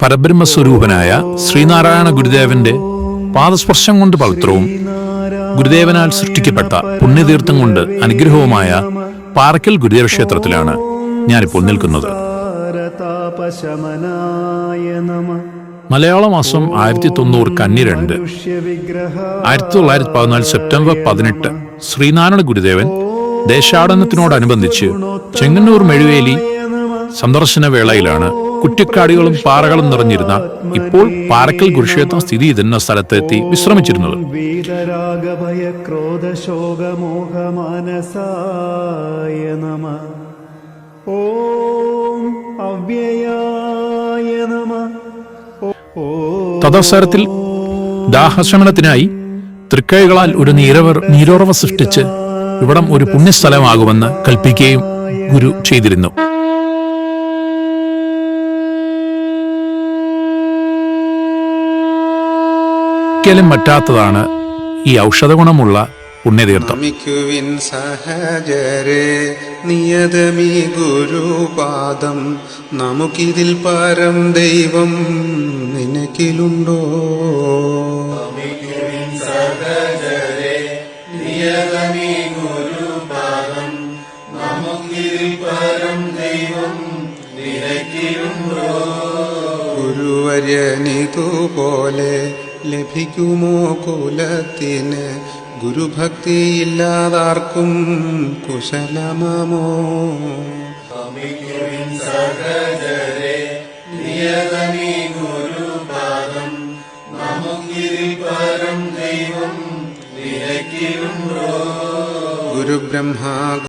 പരബ്രഹ്മസ്വരൂപനായ ശ്രീനാരായണ ഗുരുദേവന്റെ പാദസ്പർശം കൊണ്ട് പവിത്രവും ഗുരുദേവനാൽ സൃഷ്ടിക്കപ്പെട്ട പുണ്യതീർത്ഥം കൊണ്ട് അനുഗ്രഹവുമായ പാറക്കൽ ഗുരുദേവ ക്ഷേത്രത്തിലാണ് ഞാനിപ്പോൾ നിൽക്കുന്നത്. മലയാള മാസം ആയിരത്തി തൊണ്ണൂറ് കന്നി രണ്ട് ആയിരത്തി തൊള്ളായിരത്തി പതിനാല് സെപ്റ്റംബർ പതിനെട്ട് ശ്രീനാരായണ ഗുരുദേവൻ ദേശാടനത്തിനോടനുബന്ധിച്ച് ചെങ്ങന്നൂർ മെഴുവേലി സന്ദർശന വേളയിലാണ് കുറ്റിക്കാടുകളും പാറകളും നിറഞ്ഞിരുന്ന ഇപ്പോൾ പാറക്കൽ കുരുക്ഷേത്രം സ്ഥിതി ചെയ്യുന്ന സ്ഥലത്തെത്തി വിശ്രമിച്ചിരുന്നത്. വീതരാഗഭയ ക്രോധശോകമോഹമാനസായ നമ. ഓം അവ്യയായ നമ. തദവസരത്തിൽ ദാഹശമനത്തിനായി തൃക്കൈകളാൽ ഒരു നീരവർ നീരോറവ സൃഷ്ടിച്ച് ഇവിടം ഒരു പുണ്യസ്ഥലമാകുമെന്ന് കൽപ്പിക്കുകയും ഗുരു ചെയ്തിരുന്നു. ഒരിക്കലും പറ്റാത്തതാണ് ഈ ഔഷധ ഗുണമുള്ള പുണ്യതീർത്ഥം സഹജരെ നിയതമീ ഗുരുപാദം. നമുക്കിതിൽ പരം ദൈവം നിനക്കിലുണ്ടോ? ഗുരുവര്യനിതുപോലെ ലഭിക്കുമോ കുലത്തിന്? ഗുരുഭക്തിയില്ലാതാർക്കും കുശലമോ ഗുരുബ്രഹ്മ